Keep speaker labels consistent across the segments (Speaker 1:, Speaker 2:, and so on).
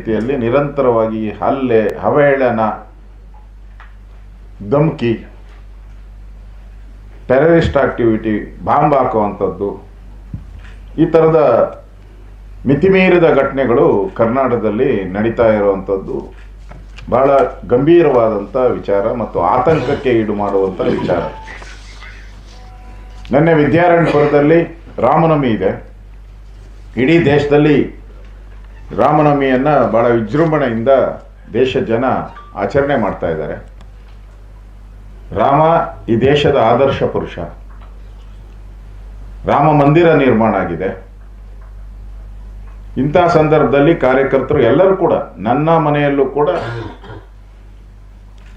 Speaker 1: ರೀತಿಯಲ್ಲಿ ನಿರಂತರವಾಗಿ ಹಲ್ಲೆ ಹವೇಳನ ಧಮ್ಕಿ ಟೆರರಿಸ್ಟ್ ಆಕ್ಟಿವಿಟಿ ಬಾಂಬ್ ಹಾಕುವಂಥದ್ದು, ಈ ಥರದ ಮಿತಿಮೀರಿದ ಘಟನೆಗಳು ಕರ್ನಾಟಕದಲ್ಲಿ ನಡೀತಾ ಇರುವಂಥದ್ದು. ಬಹಳ ಗಂಭೀರವಾದಂಥ ವಿಚಾರ ಮತ್ತು ಆತಂಕಕ್ಕೆ ಈಡು ಮಾಡುವಂಥ ವಿಚಾರ. ನಿನ್ನೆ ವಿದ್ಯಾರಣ್ಯಪುರದಲ್ಲಿ ರಾಮನವಮಿ ಇದೆ. ಇಡೀ ದೇಶದಲ್ಲಿ ರಾಮನವಮಿಯನ್ನು ಬಹಳ ವಿಜೃಂಭಣೆಯಿಂದ ದೇಶ ಜನ ಆಚರಣೆ ಮಾಡ್ತಾ ಇದ್ದಾರೆ. ರಾಮ ಈ ದೇಶದ ಆದರ್ಶ ಪುರುಷ. ರಾಮ ಮಂದಿರ ನಿರ್ಮಾಣ ಆಗಿದೆ. ಇಂಥ ಸಂದರ್ಭದಲ್ಲಿ ಕಾರ್ಯಕರ್ತರು ಎಲ್ಲರೂ ಕೂಡ, ನನ್ನ ಮನೆಯಲ್ಲೂ ಕೂಡ,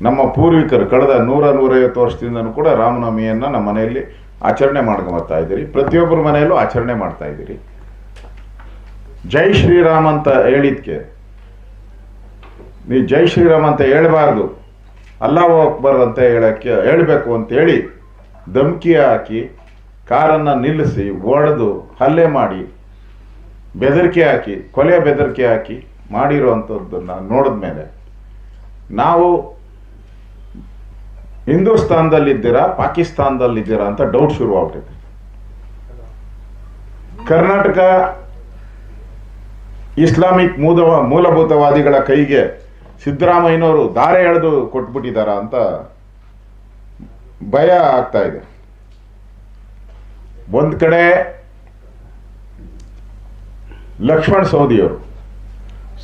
Speaker 1: ನಮ್ಮ ಪೂರ್ವಿಕರು ಕಳೆದ ನೂರ ನೂರೈವತ್ತು ವರ್ಷದಿಂದನೂ ಕೂಡ ರಾಮನವಮಿಯನ್ನು ನಮ್ಮ ಮನೆಯಲ್ಲಿ ಆಚರಣೆ ಮಾಡ್ಕೊಂಬರ್ತಾ ಇದ್ದೀರಿ. ಪ್ರತಿಯೊಬ್ಬರ ಮನೆಯಲ್ಲೂ ಆಚರಣೆ ಮಾಡ್ತಾ ಇದ್ದೀರಿ. ಜೈ ಶ್ರೀರಾಮ್ ಅಂತ ಹೇಳಿದ್ಕೆ. ನೀ ಜೈ ಶ್ರೀರಾಮ್ ಅಂತ ಹೇಳಬಾರ್ದು. ಅಲ್ಲಾಹ್ ಅಕ್ಬರ್ ಅಂತ ಹೇಳಕ್ಕೆ, ಹೇಳಬೇಕು ಅಂತೇಳಿ ಧಮ್ಕಿ ಹಾಕಿ ಕಾರನ್ನು ನಿಲ್ಲಿಸಿ ಒಡೆದು ಹಲ್ಲೆ ಮಾಡಿ, ಬೆದರಿಕೆ ಹಾಕಿ, ಕೊಲೆ ಬೆದರಿಕೆ ಹಾಕಿ ಮಾಡಿರುವಂಥದ್ದನ್ನು ನೋಡಿದ ಮೇಲೆ. ನಾವು ಹಿಂದೂಸ್ತಾನದಲ್ಲಿದ್ದೀರಾ, ಪಾಕಿಸ್ತಾನದಲ್ಲಿದ್ದೀರಾ ಅಂತ ಡೌಟ್ ಶುರುವಾಗ್ಬಿಟ್ಟಿದೆ. ಕರ್ನಾಟಕ ಇಸ್ಲಾಮಿಕ್ ಮೂಲ ಮೂಲಭೂತವಾದಿಗಳ ಕೈಗೆ ಸಿದ್ದರಾಮಯ್ಯನವರು ದಾರೆ ಎಳೆದು ಕೊಟ್ಬಿಟ್ಟಿದಾರ ಅಂತ ಭಯ ಆಗ್ತಾ ಇದೆ. ಒಂದು ಕಡೆ ಲಕ್ಷ್ಮಣ್ ಸವದಿಯವರು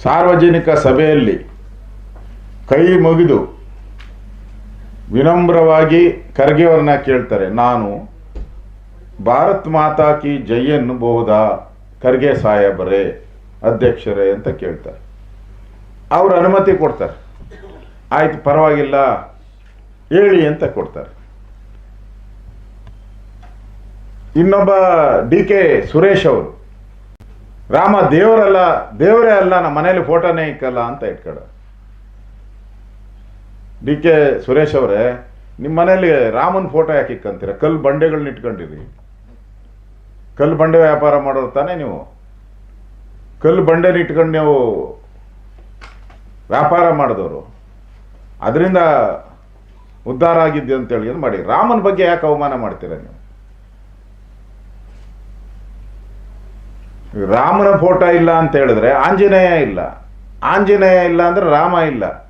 Speaker 1: ಸಾರ್ವಜನಿಕ ಸಭೆಯಲ್ಲಿ ಕೈ ಮುಗಿದು ವಿನಮ್ರವಾಗಿ ಖರ್ಗೆ ಅವ್ರನ್ನ ಕೇಳ್ತಾರೆ, ನಾನು ಭಾರತ್ ಮಾತಾ ಕಿ ಜೈ ಎನ್ನುಬಹುದಾ? ಖರ್ಗೆ ಸಾಹೇಬರೇ ಅಧ್ಯಕ್ಷರೇ ಅಂತ ಕೇಳ್ತಾರೆ. ಅವರು ಅನುಮತಿ ಕೊಡ್ತಾರೆ. ಆಯ್ತು, ಪರವಾಗಿಲ್ಲ, ಹೇಳಿ ಅಂತ ಕೊಡ್ತಾರೆ. ಇನ್ನೊಬ್ಬ ಡಿ ಕೆ ಸುರೇಶ್ ಅವರು, ರಾಮ ದೇವರಲ್ಲ, ದೇವರೇ ಅಲ್ಲ, ನಮ್ಮ ಮನೇಲಿ ಫೋಟೋನೇ ಇಕ್ಕಲ್ಲ ಅಂತ ಇಟ್ಕೊಡ ಡಿ ಕೆ ಸುರೇಶ್ ಅವರೇ, ನಿಮ್ಮ ಮನೇಲಿ ರಾಮನ್ ಫೋಟೋ ಯಾಕೆ ಇಕ್ಕಂತೀರ? ಕಲ್ಲು ಬಂಡೆಗಳನ್ನ ಇಟ್ಕೊಂಡಿರಿ. ಕಲ್ಲು ಬಂಡೆ ವ್ಯಾಪಾರ ಮಾಡೋರು ತಾನೇ ನೀವು? ಕಲ್ಲು ಬಂಡೆನ ಇಟ್ಕೊಂಡು ನೀವು ವ್ಯಾಪಾರ ಮಾಡಿದವರು. ಅದರಿಂದ ಉದ್ಧಾರ ಆಗಿದ್ದೆ ಅಂತೇಳಿ ಮಾಡಿ. ರಾಮನ ಬಗ್ಗೆ ಯಾಕೆ ಅವಮಾನ ಮಾಡ್ತೀರ ನೀವು? ರಾಮನ ಫೋಟೋ ಇಲ್ಲ ಅಂತ ಹೇಳಿದ್ರೆ ಆಂಜನೇಯ ಇಲ್ಲ. ಆಂಜನೇಯ ಇಲ್ಲ ಅಂದ್ರೆ ರಾಮ ಇಲ್ಲ.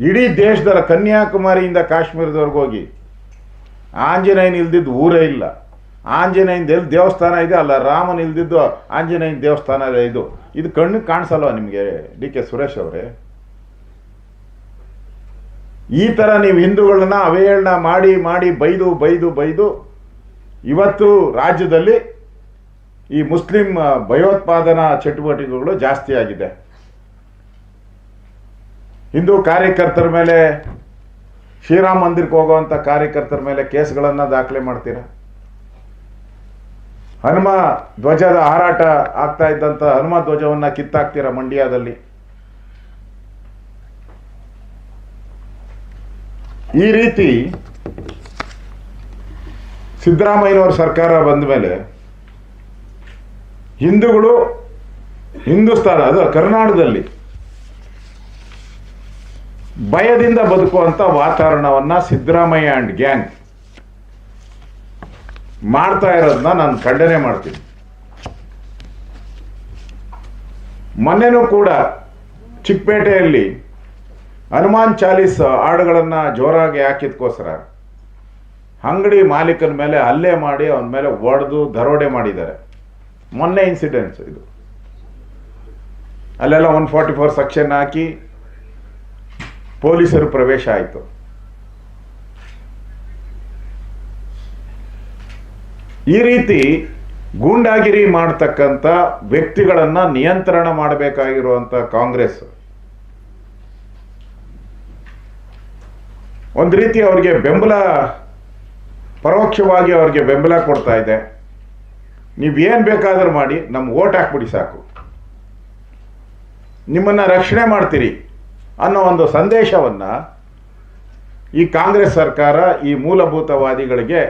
Speaker 1: ಇಡೀ ದೇಶದ ಕನ್ಯಾಕುಮಾರಿಯಿಂದ ಕಾಶ್ಮೀರದವರೆಗೆ ಹೋಗಿ ಆಂಜನೇಯನ ಇಲ್ದಿದ್ದು ಊರೇ ಇಲ್ಲ. ಆಂಜನೇಯನ ಎಲ್ಲಿ ದೇವಸ್ಥಾನ ಇದೆ ಅಲ್ಲ, ರಾಮನ ಇಲ್ದಿದ್ದು ಆಂಜನೇಯನ ದೇವಸ್ಥಾನ ಇದು. ಇದು ಕಣ್ಣು ಕಾಣಿಸಲ್ವ ನಿಮಗೆ ಡಿ ಕೆ ಸುರೇಶ್ ಅವರೇ? ಈ ಥರ ನೀವು ಹಿಂದೂಗಳನ್ನ ಅವಹೇಳನ ಮಾಡಿ ಮಾಡಿ, ಬೈದು ಬೈದು ಬೈದು, ಇವತ್ತು ರಾಜ್ಯದಲ್ಲಿ ಈ ಮುಸ್ಲಿಂ ಭಯೋತ್ಪಾದನಾ ಚಟುವಟಿಕೆಗಳು ಜಾಸ್ತಿ ಆಗಿದೆ. ಹಿಂದೂ ಕಾರ್ಯಕರ್ತರ ಮೇಲೆ ಶ್ರೀರಾಮ ಮಂದಿರಕ್ಕೆ ಹೋಗುವಂಥ ಕಾರ್ಯಕರ್ತರ ಮೇಲೆ ಕೇಸ್ಗಳನ್ನು ದಾಖಲೆ ಮಾಡ್ತೀರಾ? ಹನುಮ ಧ್ವಜದ ಹಾರಾಟ ಆಗ್ತಾ ಇದ್ದಂಥ ಹನುಮ ಧ್ವಜವನ್ನ ಕಿತ್ತಾಕ್ತೀರ ಮಂಡ್ಯದಲ್ಲಿ? ಈ ರೀತಿ ಸಿದ್ದರಾಮಯ್ಯನವ್ರ ಸರ್ಕಾರ ಬಂದ ಮೇಲೆ ಹಿಂದೂಗಳು ಹಿಂದೂಸ್ತಾನ, ಅದು ಕರ್ನಾಟಕದಲ್ಲಿ ಭಯದಿಂದ ಬದುಕುವಂಥ ವಾತಾವರಣವನ್ನ ಸಿದ್ದರಾಮಯ್ಯ ಅಂಡ್ ಗ್ಯಾಂಗ್ ಮಾಡ್ತಾ ಇರೋದನ್ನ ನಾನು ಖಂಡನೆ ಮಾಡ್ತೀನಿ. ಮೊನ್ನೆನೂ ಕೂಡ ಚಿಕ್ಕಪೇಟೆಯಲ್ಲಿ ಹನುಮಾನ್ ಚಾಲೀಸ್ ಹಾಡುಗಳನ್ನು ಜೋರಾಗಿ ಹಾಕಿದ್ಕೋಸ್ಕರ ಅಂಗಡಿ ಮಾಲೀಕನ ಮೇಲೆ ಹಲ್ಲೆ ಮಾಡಿ ಅವನ ಮೇಲೆ ಒಡೆದು ದರೋಡೆ ಮಾಡಿದ್ದಾರೆ. ಮೊನ್ನೆ ಇನ್ಸಿಡೆಂಟ್ಸ್ ಇದು. ಅಲ್ಲೆಲ್ಲ ಒನ್ ಫಾರ್ಟಿ ಫೋರ್ ಸೆಕ್ಷನ್ ಹಾಕಿ ಪೊಲೀಸರು ಪ್ರವೇಶ ಆಯಿತು. ಈ ರೀತಿ ಗೂಂಡಾಗಿರಿ ಮಾಡ್ತಕ್ಕಂಥ ವ್ಯಕ್ತಿಗಳನ್ನ ನಿಯಂತ್ರಣ ಮಾಡಬೇಕಾಗಿರುವಂಥ ಕಾಂಗ್ರೆಸ್. ಒಂದು ರೀತಿ ಅವ್ರಿಗೆ ಬೆಂಬಲ, ಪರೋಕ್ಷವಾಗಿ ಅವ್ರಿಗೆ ಬೆಂಬಲ ಕೊಡ್ತಾ ಇದೆ. ನೀವೇನು ಬೇಕಾದರೂ ಮಾಡಿ ನಮ್ಮ ಓಟ್ ಹಾಕ್ಬಿಡಿ ಸಾಕು. ನಿಮ್ಮನ್ನ ರಕ್ಷಣೆ ಮಾಡ್ತೀರಿ ಅನ್ನೋ ಒಂದು ಸಂದೇಶವನ್ನ ಈ ಕಾಂಗ್ರೆಸ್ ಸರ್ಕಾರ ಈ ಮೂಲಭೂತವಾದಿಗಳಿಗೆ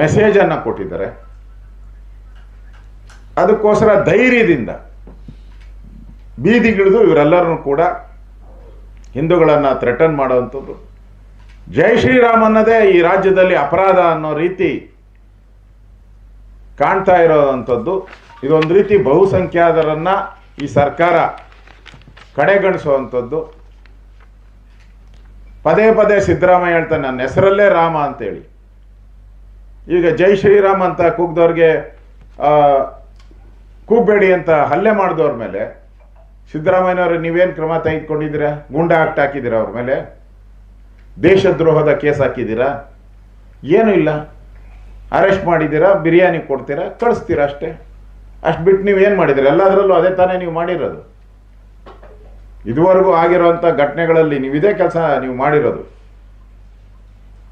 Speaker 1: ಮೆಸೇಜನ್ನು ಕೊಟ್ಟಿದ್ದಾರೆ. ಅದಕ್ಕೋಸ್ಕರ ಧೈರ್ಯದಿಂದ ಬೀದಿಗಿಳಿದು ಇವರೆಲ್ಲರೂ ಕೂಡ ಹಿಂದೂಗಳನ್ನು ಥ್ರೆಟನ್ ಮಾಡುವಂಥದ್ದು. ಜೈ ಶ್ರೀರಾಮ್ ಅನ್ನೋದೇ ಈ ರಾಜ್ಯದಲ್ಲಿ ಅಪರಾಧ ಅನ್ನೋ ರೀತಿ ಕಾಣ್ತಾ ಇರೋವಂಥದ್ದು. ಇದೊಂದು ರೀತಿ ಬಹುಸಂಖ್ಯಾತರನ್ನ ಈ ಸರ್ಕಾರ ಕಡೆಗಣಿಸುವಂಥದ್ದು. ಪದೇ ಪದೇ ಸಿದ್ದರಾಮಯ್ಯ ಹೇಳ್ತಾನೆ, ನನ್ನ ಹೆಸರಲ್ಲೇ ರಾಮ ಅಂತೇಳಿ. ಈಗ ಜೈ ಶ್ರೀರಾಮ್ ಅಂತ ಕೂಗ್ದವ್ರಿಗೆ ಕೂಗ್ಬೇಡಿ ಅಂತ ಹಲ್ಲೆ ಮಾಡಿದವ್ರ ಮೇಲೆ, ಸಿದ್ದರಾಮಯ್ಯನವರು ನೀವೇನು ಕ್ರಮ ತೆಗೆದುಕೊಂಡಿದ್ದೀರಾ? ಗುಂಡ ಆಕ್ಟ್ ಹಾಕಿದ್ದೀರಾ ಅವ್ರ ಮೇಲೆ? ದೇಶದ್ರೋಹದ ಕೇಸ್ ಹಾಕಿದ್ದೀರಾ? ಏನೂ ಇಲ್ಲ. ಅರೆಸ್ಟ್ ಮಾಡಿದ್ದೀರಾ? ಬಿರಿಯಾನಿ ಕೊಡ್ತೀರಾ? ಕಳಿಸ್ತೀರಾ ಅಷ್ಟೇ. ಅಷ್ಟು ಬಿಟ್ಟು ನೀವು ಏನು ಮಾಡಿದ್ದೀರಾ? ಎಲ್ಲದರಲ್ಲೂ ಅದೇ ತಾನೇ ನೀವು ಮಾಡಿರೋದು. ಇದುವರೆಗೂ ಆಗಿರುವಂಥ ಘಟನೆಗಳಲ್ಲಿ ನೀವು ಇದೇ ಕೆಲಸ ನೀವು ಮಾಡಿರೋದು.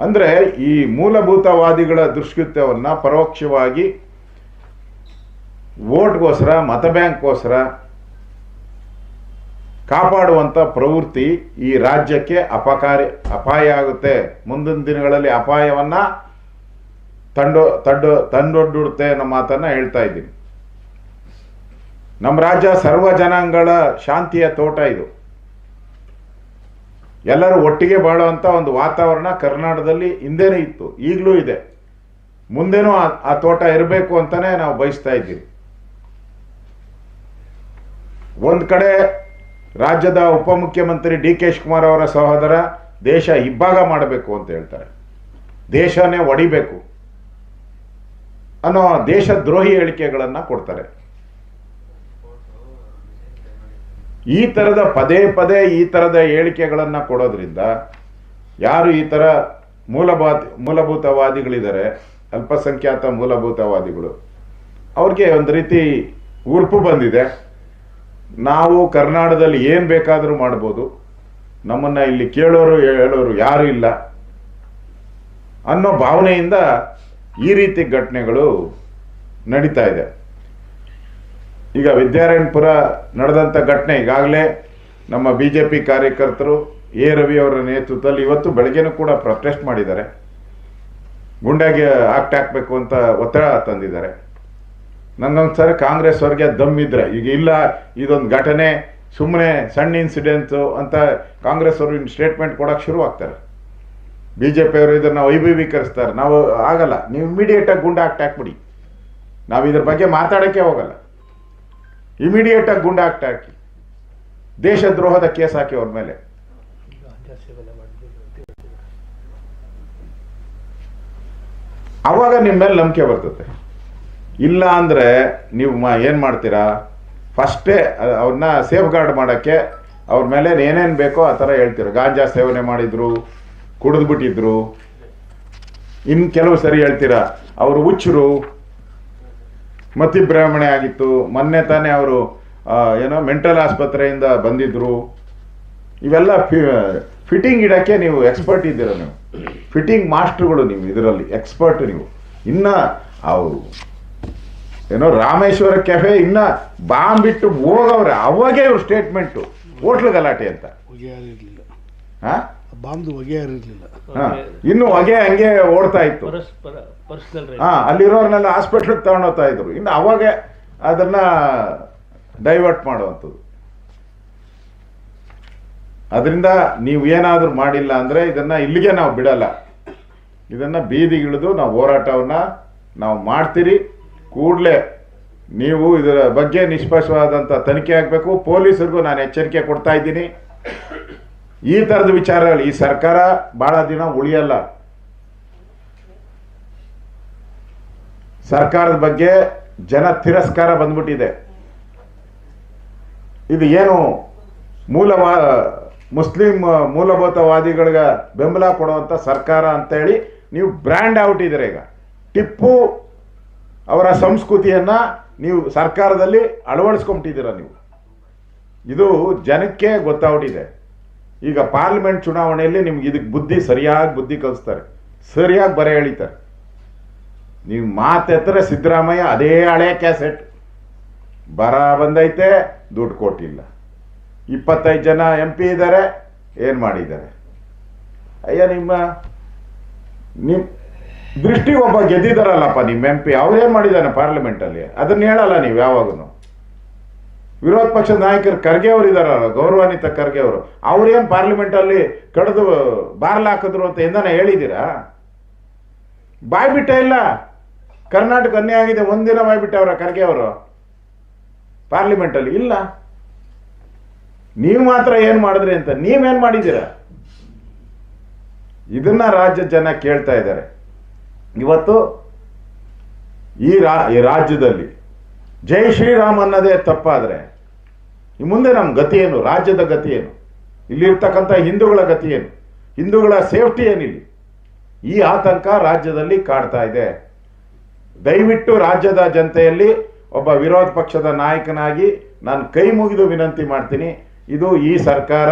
Speaker 1: ಅಂದರೆ ಈ ಮೂಲಭೂತವಾದಿಗಳ ದುಷ್ಕೃತ್ಯವನ್ನು ಪರೋಕ್ಷವಾಗಿ ವೋಟ್ಗೋಸ್ಕರ, ಮತ ಬ್ಯಾಂಕ್ಗೋಸ್ಕರ ಕಾಪಾಡುವಂಥ ಪ್ರವೃತ್ತಿ ಈ ರಾಜ್ಯಕ್ಕೆ ಅಪಕಾರಿ, ಅಪಾಯ ಆಗುತ್ತೆ. ಮುಂದಿನ ದಿನಗಳಲ್ಲಿ ಅಪಾಯವನ್ನು ತಂಡು ತಡ್ಡು ತಂಡೊಡ್ಡುತ್ತೆ ಅನ್ನೋ ಮಾತನ್ನು ಹೇಳ್ತಾ ಇದ್ದೀನಿ. ನಮ್ಮ ರಾಜ್ಯ ಸರ್ವ ಜನಾಂಗಗಳ ಶಾಂತಿಯ ತೋಟ ಇದು. ಎಲ್ಲರೂ ಒಟ್ಟಿಗೆ ಬಾಳುವಂಥ ಒಂದು ವಾತಾವರಣ ಕರ್ನಾಟಕದಲ್ಲಿ ಹಿಂದೆನೇ ಇತ್ತು, ಈಗಲೂ ಇದೆ. ಮುಂದೇನೂ ಆ- ತೋಟ ಇರಬೇಕು ಅಂತಾನೆ ನಾವು ಬಯಸ್ತಾ ಇದ್ದೀವಿ. ಒಂದು ಕಡೆ ರಾಜ್ಯದ ಉಪಮುಖ್ಯಮಂತ್ರಿ ಡಿ ಕೆ ಶಿವಕುಮಾರ್ ಅವರ ಸಹೋದರ ದೇಶ ಇಬ್ಬಾಗ ಮಾಡಬೇಕು ಅಂತ ಹೇಳ್ತಾರೆ. ದೇಶನೇ ಒಡಿಬೇಕು ಅನ್ನೋ ದೇಶದ್ರೋಹಿ ಹೇಳಿಕೆಗಳನ್ನು ಕೊಡ್ತಾರೆ. ಈ ಥರದ ಪದೇ ಪದೇ ಈ ಥರದ ಹೇಳಿಕೆಗಳನ್ನು ಕೊಡೋದ್ರಿಂದ ಯಾರು ಈ ಥರ ಮೂಲಭಾತ್, ಮೂಲಭೂತವಾದಿಗಳಿದ್ದಾರೆ, ಅಲ್ಪಸಂಖ್ಯಾತ ಮೂಲಭೂತವಾದಿಗಳು, ಅವ್ರಿಗೆ ಒಂದು ರೀತಿ ಉರ್ಪು ಬಂದಿದೆ. ನಾವು ಕರ್ನಾಟಕದಲ್ಲಿ ಏನು ಬೇಕಾದರೂ ಮಾಡ್ಬೋದು. ನಮ್ಮನ್ನು ಇಲ್ಲಿ ಕೇಳೋರು, ಹೇಳೋರು ಯಾರು ಇಲ್ಲ. ಅನ್ನೋ ಭಾವನೆಯಿಂದ ಈ ರೀತಿ ಘಟನೆಗಳು ನಡೀತಾ ಇದೆ. ಈಗ ವಿದ್ಯಾರಾಯಣಪುರ ನಡೆದಂಥ ಘಟನೆ ಈಗಾಗಲೇ ನಮ್ಮ ಬಿ ಜೆ ಪಿ ಕಾರ್ಯಕರ್ತರು ಎ ರವಿ ಅವರ ನೇತೃತ್ವದಲ್ಲಿ ಇವತ್ತು ಬೆಳಗ್ಗೆನೂ ಕೂಡ ಪ್ರೊಟೆಸ್ಟ್ ಮಾಡಿದ್ದಾರೆ. ಗುಂಡಾಗಿ ಆಕ್ಟ್ ಹಾಕಬೇಕು ಅಂತ ಒತ್ತಡ ತಂದಿದ್ದಾರೆ. ನಂಗೊಂದ್ಸರಿ ಕಾಂಗ್ರೆಸ್ ಅವ್ರಿಗೆ ಇದ್ರೆ, ಈಗ ಇಲ್ಲ, ಇದೊಂದು ಘಟನೆ ಸುಮ್ಮನೆ ಸಣ್ಣ ಇನ್ಸಿಡೆಂಟ್ಸು ಅಂತ ಕಾಂಗ್ರೆಸ್ ಅವರು ಸ್ಟೇಟ್ಮೆಂಟ್ ಕೊಡೋಕೆ ಶುರು ಆಗ್ತಾರೆ. ಬಿ ಜೆ ಪಿಯವರು ಇದನ್ನು ವೈಭವೀಕರಿಸ್ತಾರೆ. ನಾವು ಆಗಲ್ಲ, ನೀವು ಇಮಿಡಿಯೇಟಾಗಿ ಗುಂಡ ಆಕ್ಟ್ ಹಾಕ್ಬಿಡಿ. ನಾವು ಇದ್ರ ಬಗ್ಗೆ ಮಾತಾಡೋಕ್ಕೆ ಹೋಗಲ್ಲ. ಇಮಿಡಿಯೇಟಾಗಿ ಆಗಿ ಆಕ್ಟ್ ಹಾಕಿ. ದೇಶದ್ರೋಹದ ಕೇಸ್ ಹಾಕಿ ಅವ್ರ ಮೇಲೆ. ಅವಾಗ ನಿಮ್ಮ ಮೇಲೆ ನಂಬಿಕೆ ಬರ್ತದೆ. ಇಲ್ಲ ಅಂದರೆ ನೀವು ಏನು ಮಾಡ್ತೀರಾ? ಫಸ್ಟೇ ಅವ್ರನ್ನ ಸೇಫ್ ಗಾರ್ಡ್ ಮಾಡೋಕ್ಕೆ ಅವ್ರ ಮೇಲೆ ಏನೇನು ಬೇಕೋ ಆ ಥರ ಹೇಳ್ತೀರ. ಗಾಂಜಾ ಸೇವನೆ ಮಾಡಿದ್ರು, ಕುಡಿದ್ಬಿಟ್ಟಿದ್ರು. ಇನ್ನು ಕೆಲವು ಸರಿ ಹೇಳ್ತೀರಾ, ಅವರು ಹುಚ್ಚರು. ಮತಿಭ್ರಮಣೆ ಆಗಿತ್ತು. ಮೊನ್ನೆ ತಾನೇ ಅವರು ಏನೋ ಮೆಂಟಲ್ ಆಸ್ಪತ್ರೆಯಿಂದ ಬಂದಿದ್ರು. ಇವೆಲ್ಲ ಫಿಟ್ಟಿಂಗ್ ಇಡಕ್ಕೆ ನೀವು ಎಕ್ಸ್ಪರ್ಟ್ ಇದ್ದೀರ ನೀವು. ಫಿಟ್ಟಿಂಗ್ ಮಾಸ್ಟರ್ಗಳು ನೀವು ಇದರಲ್ಲಿ ಎಕ್ಸ್ಪರ್ಟ್ ನೀವು. ಇನ್ನ ಅವರು ಏನೋ ರಾಮೇಶ್ವರ ಕೆಫೆ ಇನ್ನ ಬಾಂಬ್ ಬಿಟ್ಟು ಹೋಗವ್ರೆ ಅವಾಗೇ ಇವ್ರ ಸ್ಟೇಟ್ಮೆಂಟು ಹೋಟ್ಲು ಗಲಾಟೆ ಅಂತ. ಹಾಂ?
Speaker 2: ಬಾಂಬ್ದು ಹೊಗೆ ಇರಲಿಲ್ಲ.
Speaker 1: ಇನ್ನು ಹೊಗೆ ಹಂಗೆ ಓಡ್ತಾ ಇತ್ತು.
Speaker 3: ಪರಸ್ಪರ ಪರ್ಸನಲ್
Speaker 1: ಹಾ ಅಲ್ಲಿರೋರ್ನೆಲ್ಲ ಹಾಸ್ಪಿಟ್ಲಿಗೆ ತಗೊಂಡೋಗ್ತಾ ಇದ್ರು. ಇನ್ನು ಅವಾಗ ಅದನ್ನ ಡೈವರ್ಟ್ ಮಾಡುವಂಥದ್ದು. ಅದರಿಂದ ನೀವು ಏನಾದರೂ ಮಾಡಿಲ್ಲ ಅಂದರೆ ಇದನ್ನ ಇಲ್ಲಿಗೆ ನಾವು ಬಿಡಲ್ಲ. ಇದನ್ನ ಬೀದಿಗಿಳಿದು ನಾವು ಹೋರಾಟವನ್ನು ನಾವು ಮಾಡ್ತೀರಿ. ಕೂಡಲೇ ನೀವು ಇದರ ಬಗ್ಗೆ ನಿಷ್ಪಕ್ಷವಾದಂಥ ತನಿಖೆ ಆಗಬೇಕು. ಪೊಲೀಸರಿಗೂ ನಾನು ಎಚ್ಚರಿಕೆ ಕೊಡ್ತಾ ಇದ್ದೀನಿ. ಈ ಥರದ ವಿಚಾರಗಳು ಈ ಸರ್ಕಾರ ಭಾಳ ದಿನ ಉಳಿಯಲ್ಲ. ಸರ್ಕಾರದ ಬಗ್ಗೆ ಜನ ತಿರಸ್ಕಾರ ಬಂದ್ಬಿಟ್ಟಿದೆ. ಇದು ಏನು ಮೂಲವಾ, ಮುಸ್ಲಿಂ ಮೂಲಭೂತವಾದಿಗಳಿಗೆ ಬೆಂಬಲ ಕೊಡುವಂಥ ಸರ್ಕಾರ ಅಂತೇಳಿ ನೀವು ಬ್ರ್ಯಾಂಡ್ ಔಟ್ ಇದ್ದೀರ ಈಗ. ಟಿಪ್ಪು ಅವರ ಸಂಸ್ಕೃತಿಯನ್ನು ನೀವು ಸರ್ಕಾರದಲ್ಲಿ ಅಳವಡಿಸ್ಕೊಂಬಿಟ್ಟಿದ್ದೀರ ನೀವು. ಇದು ಜನಕ್ಕೆ ಗೊತ್ತಾಗ್ಬಿಟ್ಟಿದೆ. ಈಗ ಪಾರ್ಲಿಮೆಂಟ್ ಚುನಾವಣೆಯಲ್ಲಿ ನಿಮ್ಗೆ ಇದಕ್ಕೆ ಬುದ್ಧಿ ಸರಿಯಾಗಿ ಬುದ್ಧಿ ಕಲಿಸ್ತಾರೆ. ಸರಿಯಾಗಿ ಬರೆ ಎಳಿತಾರೆ. ನೀವು ಮಾತೆತ್ತರೆ ಸಿದ್ದರಾಮಯ್ಯ ಅದೇ ಹಳೆ ಕ್ಯಾಸೆಟ್ ಬರ ಬಂದೈತೆ, ದುಡ್ಡು ಕೊಟ್ಟಿಲ್ಲ. ಇಪ್ಪತ್ತೈದು ಜನ ಎಂ ಪಿ ಇದ್ದಾರೆ, ಏನು ಮಾಡಿದ್ದಾರೆ? ಅಯ್ಯ, ನಿಮ್ಮ ನಿಮ್ಮ ದೃಷ್ಟಿ ಒಬ್ಬ ಗೆದ್ದಿದ್ದಾರಲ್ಲಪ್ಪ ನಿಮ್ಮ ಎಂ ಪಿ ಅವ್ರೇನು ಮಾಡಿದ್ದಾನೆ ಪಾರ್ಲಿಮೆಂಟಲ್ಲಿ ಅದನ್ನ ಹೇಳಲ್ಲ ನೀವು ಯಾವಾಗೂ ವಿರೋಧ ಪಕ್ಷದ ನಾಯಕರು ಖರ್ಗೆ ಅವರು ಇದಾರಲ್ಲ ಗೌರವಾನ್ವಿತ ಖರ್ಗೆ ಅವರು. ಅವ್ರೇನು ಪಾರ್ಲಿಮೆಂಟಲ್ಲಿ ಕಡಿದು ಬಾರ್ಲ್ ಹಾಕಿದ್ರು ಅಂತ ಎಂದನ ಹೇಳಿದ್ದೀರಾ? ಬಾಯ್ ಬಿಟ್ಟ ಇಲ್ಲ. ಕರ್ನಾಟಕ ಅನ್ಯಾಯ ಆಗಿದೆ, ಒಂದಿನ ಬಾಯ್ ಬಿಟ್ಟವ್ರ ಖರ್ಗೆ ಅವರು. ಪಾರ್ಲಿಮೆಂಟಲ್ಲಿ ಇಲ್ಲ. ನೀವು ಮಾತ್ರ ಏನು ಮಾಡಿದ್ರಿ ಅಂತ ನೀವೇನು ಮಾಡಿದ್ದೀರಾ? ಇದನ್ನ ರಾಜ್ಯದ ಜನ ಕೇಳ್ತಾ ಇದ್ದಾರೆ. ಇವತ್ತು ಈ ರಾಜ್ಯದಲ್ಲಿ ಜೈ ಶ್ರೀರಾಮ್ ಅನ್ನೋದೇ ತಪ್ಪಾದರೆ, ಈ ಮುಂದೆ ನಮ್ಮ ಗತಿ ಏನು? ರಾಜ್ಯದ ಗತಿ ಏನು? ಇಲ್ಲಿರ್ತಕ್ಕಂಥ ಹಿಂದೂಗಳ ಗತಿ ಏನು? ಹಿಂದೂಗಳ ಸೇಫ್ಟಿ ಏನಿಲ್ಲಿ? ಈ ಆತಂಕ ರಾಜ್ಯದಲ್ಲಿ ಕಾಡ್ತಾ ಇದೆ. ದಯವಿಟ್ಟು ರಾಜ್ಯದ ಜನತೆಯಲ್ಲಿ ಒಬ್ಬ ವಿರೋಧ ಪಕ್ಷದ ನಾಯಕನಾಗಿ ನಾನು ಕೈ ಮುಗಿದು ವಿನಂತಿ ಮಾಡ್ತೀನಿ. ಇದು ಈ ಸರ್ಕಾರ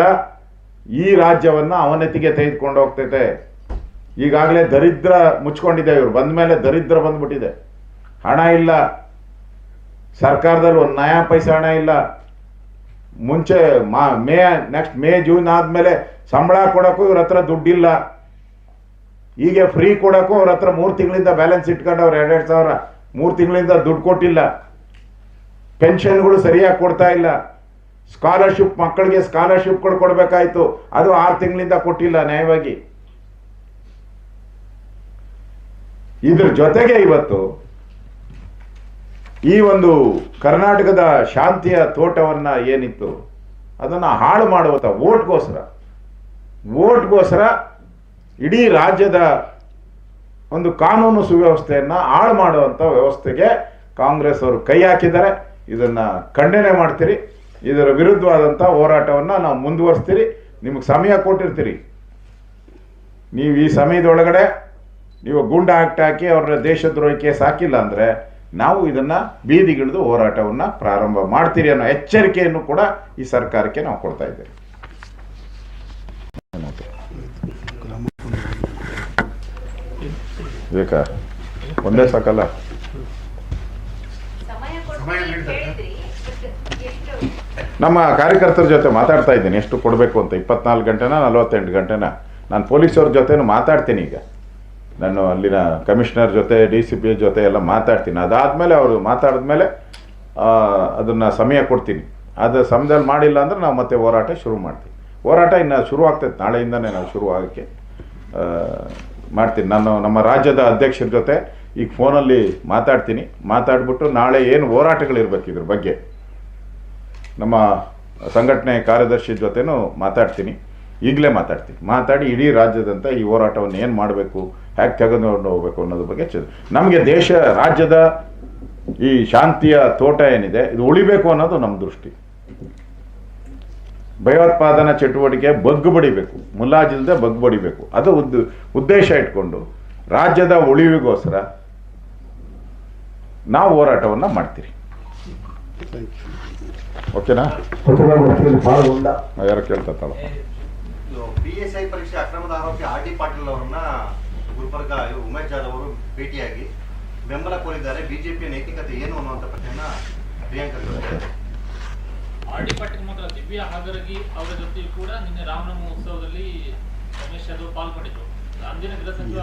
Speaker 1: ಈ ರಾಜ್ಯವನ್ನು ಅವನತಿಗೆ ತೆಗೆದುಕೊಂಡು ಹೋಗ್ತೈತೆ. ಈಗಾಗಲೇ ದರಿದ್ರ ಮುಚ್ಕೊಂಡಿದೆ ಇವರು. ಬಂದ ಮೇಲೆ ದರಿದ್ರ ಬಂದ್ಬಿಟ್ಟಿದೆ. ಹಣ ಇಲ್ಲ. ಸರ್ಕಾರದಲ್ಲಿ ಒಂದು ನಯಾ ಪೈಸೆ ಹಣ ಇಲ್ಲ. ಮುಂಚೆ ಮಾ, ಮೇ ನೆಕ್ಸ್ಟ್ ಮೇ ಜೂನ್ ಆದಮೇಲೆ ಸಂಬಳ ಕೊಡೋಕ್ಕೂ ಇವ್ರ ಹತ್ರ ದುಡ್ಡಿಲ್ಲ. ಹೀಗೆ ಫ್ರೀ ಕೊಡೋಕ್ಕೂ ಅವ್ರ ಹತ್ರ ಮೂರು ತಿಂಗಳಿಂದ ಬ್ಯಾಲೆನ್ಸ್ ಇಟ್ಕೊಂಡು ಅವ್ರು ಎರಡೆರಡು ಸಾವಿರ ಮೂರು ತಿಂಗಳಿಂದ ದುಡ್ಡು ಕೊಟ್ಟಿಲ್ಲ. ಪೆನ್ಷನ್ಗಳು ಸರಿಯಾಗಿ ಕೊಡ್ತಾ ಇಲ್ಲ. ಸ್ಕಾಲರ್ಶಿಪ್ ಮಕ್ಕಳಿಗೆ ಸ್ಕಾಲರ್ಶಿಪ್ಗಳು ಕೊಡಬೇಕಾಯಿತು. ಅದು ಆರು ತಿಂಗಳಿಂದ ಕೊಟ್ಟಿಲ್ಲ ನ್ಯಾಯವಾಗಿ. ಇದ್ರ ಜೊತೆಗೆ ಇವತ್ತು ಈ ಒಂದು ಕರ್ನಾಟಕದ ಶಾಂತಿಯ ತೋಟವನ್ನ ಏನಿತ್ತು? ಅದನ್ನ ಹಾಳು ಮಾಡುವಂತ ಓಟ್ಗೋಸ್ಕರ ಓಟ್ಗೋಸ್ಕರ ಇಡೀ ರಾಜ್ಯದ ಒಂದು ಕಾನೂನು ಸುವ್ಯವಸ್ಥೆಯನ್ನ ಹಾಳು ಮಾಡುವಂತ ವ್ಯವಸ್ಥೆಗೆ ಕಾಂಗ್ರೆಸ್ ಅವರು ಕೈ ಹಾಕಿದ್ದಾರೆ. ಇದನ್ನ ಖಂಡನೆ ಮಾಡ್ತೀರಿ. ಇದರ ವಿರುದ್ಧವಾದಂಥ ಹೋರಾಟವನ್ನ ನಾವು ಮುಂದುವರಿಸ್ತೀರಿ. ನಿಮಗೆ ಸಮಯ ಕೊಟ್ಟಿರ್ತೀರಿ. ನೀವು ಈ ಸಮಯದೊಳಗಡೆ ನೀವು ಗೂಂಡ ಆಕ್ಟ್ ಹಾಕಿ ಅವ್ರ ದೇಶದ್ರೋಹಿ ಕೇಸ್ ಅಂದರೆ ನಾವು ಇದನ್ನ ಬೀದಿಗಿಳಿದು ಹೋರಾಟವನ್ನು ಪ್ರಾರಂಭ ಮಾಡ್ತೀರಿ ಅನ್ನೋ ಎಚ್ಚರಿಕೆಯನ್ನು ಕೂಡ ಈ ಸರ್ಕಾರಕ್ಕೆ ನಾವು ಕೊಡ್ತಾ ಇದ್ದೇವೆ. ಬೇಕಾ ಒಂದೇ ಸಾಕಲ್ಲ?
Speaker 3: ಸಮಯ ಕೊಡ್ತೀನಿ ಹೇಳಿದ್ರಿ ಎಷ್ಟು
Speaker 1: ನಮ್ಮ ಕಾರ್ಯಕರ್ತರ ಜೊತೆ ಮಾತಾಡ್ತಾ ಇದ್ದೀನಿ. ಎಷ್ಟು ಕೊಡಬೇಕು ಅಂತ ಇಪ್ಪತ್ನಾಲ್ಕು ಗಂಟೆನ ನಲ್ವತ್ತೆಂಟು ಗಂಟೆನ? ನಾನು ಪೊಲೀಸವ್ರ ಜೊತೆನೂ ಮಾತಾಡ್ತೀನಿ ಈಗ. ನಾನು ಅಲ್ಲಿನ ಕಮಿಷನರ್ ಜೊತೆ, ಡಿ ಸಿ ಪಿ ಜೊತೆ ಎಲ್ಲ ಮಾತಾಡ್ತೀನಿ. ಅದಾದಮೇಲೆ ಅವರು ಮಾತಾಡಿದ್ಮೇಲೆ ಅದನ್ನು ಸಮಯ ಕೊಡ್ತೀನಿ. ಅದು ಸಮಯದಲ್ಲಿ ಮಾಡಿಲ್ಲ ಅಂದರೆ ನಾವು ಮತ್ತೆ ಹೋರಾಟ ಶುರು ಮಾಡ್ತೀವಿ. ಹೋರಾಟ ಇನ್ನು ಶುರು ಆಗ್ತೈತೆ ನಾಳೆಯಿಂದನೇ ನಾವು ಶುರು ಆಗೋಕ್ಕೆ ಮಾಡ್ತೀನಿ. ನಾನು ನಮ್ಮ ರಾಜ್ಯದ ಅಧ್ಯಕ್ಷರ ಜೊತೆ ಈಗ ಫೋನಲ್ಲಿ ಮಾತಾಡ್ತೀನಿ. ಮಾತಾಡಿಬಿಟ್ಟು ನಾಳೆ ಏನು ಹೋರಾಟಗಳಿರ್ಬೇಕು ಇದ್ರ ಬಗ್ಗೆ ನಮ್ಮ ಸಂಘಟನೆ ಕಾರ್ಯದರ್ಶಿ ಜೊತೆನೂ ಮಾತಾಡ್ತೀನಿ. ಈಗಲೇ ಮಾತಾಡ್ತೀನಿ. ಮಾತಾಡಿ ಇಡೀ ರಾಜ್ಯದಂತ ಈ ಹೋರಾಟವನ್ನು ಏನು ಮಾಡಬೇಕು ಹ್ಯಾಕ್ ತೆಗೆದುಕೊಂಡು ಹೋಗಬೇಕು ಅನ್ನೋದ್ರ ಬಗ್ಗೆ ಚರ್ಚೆ ನಮಗೆ ದೇಶ ರಾಜ್ಯದ ಈ ಶಾಂತಿಯ ತೋಟ ಏನಿದೆ ಇದು ಉಳಿಬೇಕು ಅನ್ನೋದು ನಮ್ಮ ದೃಷ್ಟಿ. ಭಯೋತ್ಪಾದನಾ ಚಟುವಟಿಕೆ ಬಗ್ಗು ಬಡಿಬೇಕು ಮುಲಾಜಿಲ್ದೆ ಬಗ್ಗು ಬಡಿಬೇಕು ಅದು ಉದ್ ಉದ್ದೇಶ ಇಟ್ಕೊಂಡು ರಾಜ್ಯದ ಉಳಿವಿಗೋಸ್ಕರ ನಾವು ಹೋರಾಟವನ್ನು ಮಾಡ್ತೀರಿ. ಓಕೆನಾ?
Speaker 4: ಯಾರು ಪಾಲ್ಗೊಂಡ
Speaker 1: ಕೇಳ್ತಾರಲ್ಲ
Speaker 5: ಪಿ ಎಸ್ ಐ ಪರೀಕ್ಷೆ ಅಕ್ರಮದ ಆರೋಪಿ ಆರ್ ಡಿ ಪಾಟೀಲ್ ಅವರನ್ನ ಗುಲ್ಬರ್ಗ ಉಮೇಶ್ ಜಾಧವ್ ಅವರು ಭೇಟಿಯಾಗಿ ಬೆಂಬಲ ಕೋರಿದ್ದಾರೆ. ಬಿಜೆಪಿಯ ನೈತಿಕತೆ ಏನು ಅನ್ನುವಂಥ ಪ್ರಶ್ನೆಯನ್ನ ಪ್ರಿಯಾಂಕಾ.
Speaker 6: ಆರ್ ಡಿ ಪಾಟೀಲ್ ಮಾತ್ರ ದಿವ್ಯ ಹಾಗರಗಿ ಅವರ ಜೊತೆ ಕೂಡ ನಿನ್ನೆ ರಾಮನಾಮ ಉತ್ಸವದಲ್ಲಿ ಉಮೇಶ್ ಜಾಧವ್ ಪಾಲ್ಗೊಂಡಿದ್ರು. ಅಂದಿನ ಗೃಹ ಸಚಿವ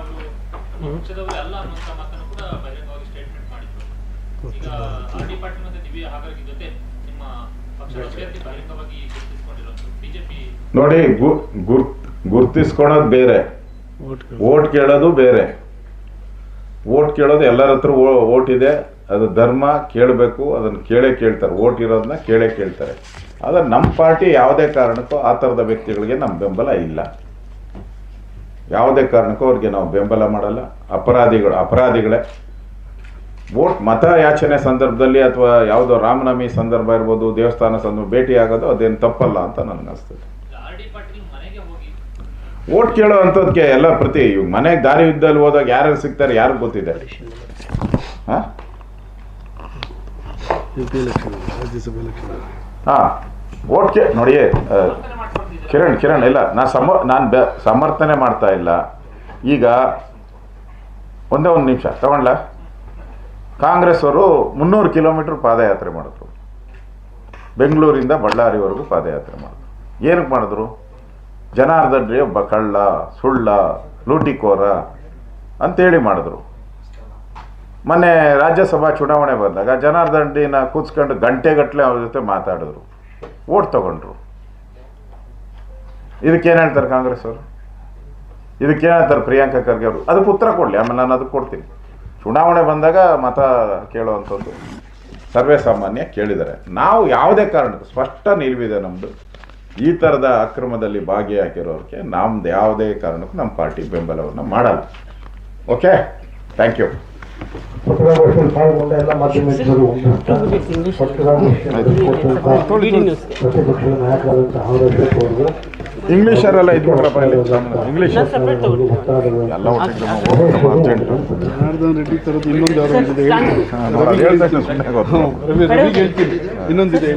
Speaker 6: ಅವರು ಪಕ್ಷದವರು ಅಲ್ಲ ಅನ್ನುವಂತ ಮಾತನ್ನು ಕೂಡ ಬಹಿರಂಗವಾಗಿ ಸ್ಟೇಟ್ಮೆಂಟ್ ಮಾಡಿದ್ರು. ಈಗ ಆರ್ ಡಿ ಪಾಟೀಲ್ ಮತ್ತೆ ದಿವ್ಯ ಹಾಗರಗಿ ಜೊತೆ ನಿಮ್ಮ ಪಕ್ಷದ ಅಭ್ಯರ್ಥಿ ಬಹಿರಂಗವಾಗಿ
Speaker 1: ನೋಡಿ ಗು- ಗುರ್ ಗುರ್ತಿಸ್ಕೊಳೋದು ಬೇರೆ.
Speaker 2: ಓಟ್
Speaker 1: ಕೇಳೋದು. ಬೇರೆ. ಓಟ್ ಕೇಳೋದು ಎಲ್ಲರ ಹತ್ರ ಓ- ಓಟ್ ಇದೆ. ಅದು ಧರ್ಮ ಕೇಳಬೇಕು ಅದನ್ನು ಕೇಳೇ ಕೇಳ್ತಾರೆ. ಓಟ್ ಇರೋದನ್ನ ಕೇಳೇ ಕೇಳ್ತಾರೆ. ಆದರೆ ನಮ್ಮ ಪಾರ್ಟಿ ಯಾವುದೇ ಕಾರಣಕ್ಕೂ ಆ ಥರದ ವ್ಯಕ್ತಿಗಳಿಗೆ ನಮ್ಮ ಬೆಂಬಲ ಇಲ್ಲ. ಯಾವುದೇ ಕಾರಣಕ್ಕೂ ಅವ್ರಿಗೆ ನಾವು ಬೆಂಬಲ ಮಾಡಲ್ಲ. ಅಪರಾಧಿಗಳು ಅಪರಾಧಿಗಳೇ. ವೋಟ್ ಮತ ಯಾಚನೆ ಸಂದರ್ಭದಲ್ಲಿ ಅಥವಾ ಯಾವುದೋ ರಾಮನವಮಿ ಸಂದರ್ಭ ಇರ್ಬೋದು ದೇವಸ್ಥಾನ ಸಂದರ್ಭ ಭೇಟಿ ಆಗೋದು ಅದೇನು ತಪ್ಪಲ್ಲ ಅಂತ ನನಗೆ ಅನಿಸ್ತದೆ.
Speaker 6: ಆರ್ ಡಿ ಮನೆಗೆ ಹೋಗಿ
Speaker 1: ಓಟ್ ಕೇಳೋ ಅಂಥದ್ಕೆ ಎಲ್ಲ ಪ್ರತಿ ಮನೆಗೆ ದಾರಿ ಇದ್ದಲ್ಲಿ ಹೋದಾಗ ಯಾರ್ಯಾರು ಸಿಗ್ತಾರೆ ಯಾರು ಗೊತ್ತಿದೆ? ಹಾಂ? ಹಾಂ ಓಟ್ ಕೇ ನೋಡಿ ಕಿರಣ್ ಕಿರಣ್ ಇಲ್ಲ ನಾನು ಸಮ ನಾನು ಬೆ ಸಮರ್ಥನೆ ಮಾಡ್ತಾ ಇಲ್ಲ. ಈಗ ಒಂದೇ ಒಂದು ನಿಮಿಷ ತಗೊಂಡ್ಲ? ಕಾಂಗ್ರೆಸ್ ಅವರು ಮುನ್ನೂರು ಕಿಲೋಮೀಟ್ರ್ ಪಾದಯಾತ್ರೆ ಮಾಡಿದ್ರು. ಬೆಂಗಳೂರಿಂದ ಬಳ್ಳಾರಿವರೆಗೂ ಪಾದಯಾತ್ರೆ ಮಾಡಿದ್ರು. ಏನಕ್ಕೆ ಮಾಡಿದ್ರು? ಜನಾರ್ದನ್ ರೇ ಒಬ್ಬ ಕಳ್ಳ, ಸುಳ್ಳ, ಲೂಟಿಕೋರ ಅಂತೇಳಿ ಮಾಡಿದ್ರು. ಮೊನ್ನೆ ರಾಜ್ಯಸಭಾ ಚುನಾವಣೆ ಬಂದಾಗ ಜನಾರ್ದನ್ ರೆಡ್ಡಿನ ಕೂತ್ಕೊಂಡು ಗಂಟೆಗಟ್ಟಲೆ ಅವ್ರ ಜೊತೆ ಮಾತಾಡಿದ್ರು. ಓಟ್ ತಗೊಂಡ್ರು. ಇದಕ್ಕೇನು ಹೇಳ್ತಾರೆ ಕಾಂಗ್ರೆಸ್ ಅವರು ಇದಕ್ಕೇನು ಹೇಳ್ತಾರೆ ಪ್ರಿಯಾಂಕಾ ಖರ್ಗೆ ಅವರು? ಅದಕ್ಕೆ ಉತ್ತರ ಕೊಡಲಿ. ಆಮೇಲೆ ನಾನು ಅದಕ್ಕೆ ಕೊಡ್ತೀನಿ. ಚುನಾವಣೆ ಬಂದಾಗ ಮತ ಕೇಳುವಂಥದ್ದು ಸರ್ವೇ ಸಾಮಾನ್ಯ ಕೇಳಿದ್ದಾರೆ ನಾವು ಯಾವುದೇ ಕಾರಣಕ್ಕೂ ಸ್ಪಷ್ಟ ನಿಲುವಿದೆ ನಮ್ಮದು ಈ ಥರದ ಅಕ್ರಮದಲ್ಲಿ ಭಾಗಿಯಾಗಿರೋರಿಗೆ ನಮ್ದು ಯಾವುದೇ ಕಾರಣಕ್ಕೂ ನಮ್ಮ ಪಾರ್ಟಿ ಬೆಂಬಲವನ್ನು ಮಾಡಲ್ಲ ಓಕೆ ಥ್ಯಾಂಕ್ ಯು
Speaker 4: ಪ್ರತಿಪಕ್ಷದ ನಾಯಕರಾದಂತಹ
Speaker 1: ಇಂಗ್ಲೀಷರೆಲ್ಲ ಇದ್ಬಿಟ್ರಪ್ಪ ಇಲ್ಲಿ ಇಂಗ್ಲೀಷ್ ಎಲ್ಲ
Speaker 2: ಜನಾರ್ದನ್ ರೆಡ್ಡಿ ತರದ್ದು ಇನ್ನೊಂದು ಹೇಳ್ತೀನಿ. ಇನ್ನೊಂದಿದೆ.